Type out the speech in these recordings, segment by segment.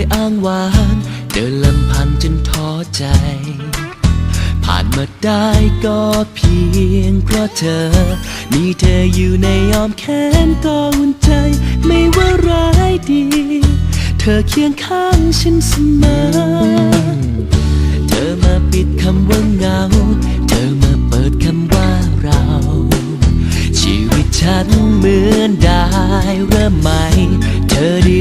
ยอ้างวางเดินลำพันจนท้อใจ ผ่านมาได้ก็เพียงเพราะเธอ มีเธออยู่ในอ้อมแขนก็อุ่นใจ ไม่ว่าร้ายดี เธอเคียงข้างฉันเสมอ เธอมาปิดคำว่าเงา เธอมาเปิดคำว่าเรา ชีวิตฉันเหมือนได้เริ่มใหม่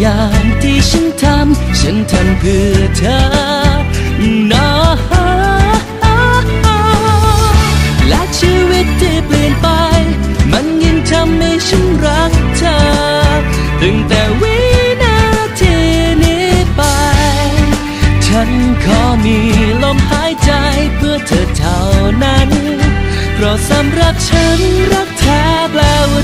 อย่างที่ฉันทำ ฉันทำเพื่อเธอนะและชีวิตที่เปลี่ยนไป มันยิ่งทำให้ฉันรักเธอ ตั้งแต่วินาทีนี้ไป ฉันขอมีลมหายใจเพื่อเธอเท่านั้น เพราะสำหรับฉันรักแท้แปลว่า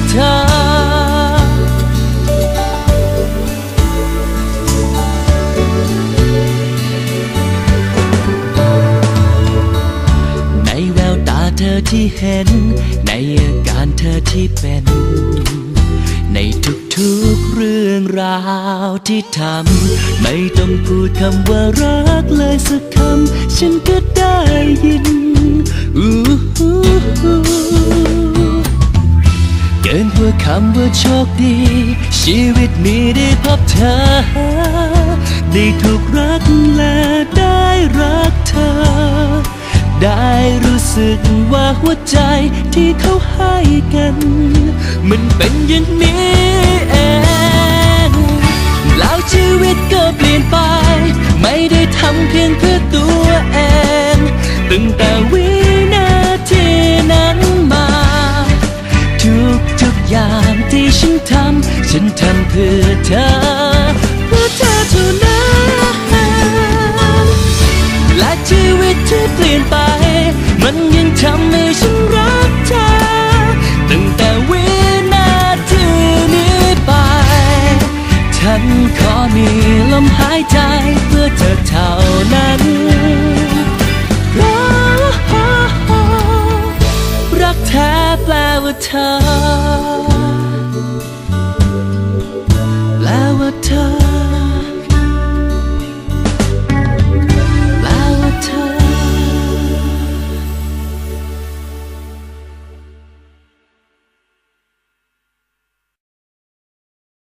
เห็น ในอาการเธอที่เป็น ในทุกๆเรื่องราวที่ทำ ไม่ต้องพูดคำว่ารักเลยสักคำ ฉันก็ได้ยินอู้หูเกินกว่าคำว่าโชคดี ชีวิตนี้ได้พบเธอ ได้ถูกรักและได้รักเธอ ได้รู้สึกว่าหัวใจที่เขาให้กัน มันเป็นอย่างนี้เอง แล้วชีวิตก็เปลี่ยนไป ไม่ได้ทำเพียงเพื่อตัวเอง ตั้งแต่วินาทีนั้นมา ทุกทุกอย่างที่ฉันทำ ฉันทำเพื่อเธอ ว่าเธอแปลว่าเธอ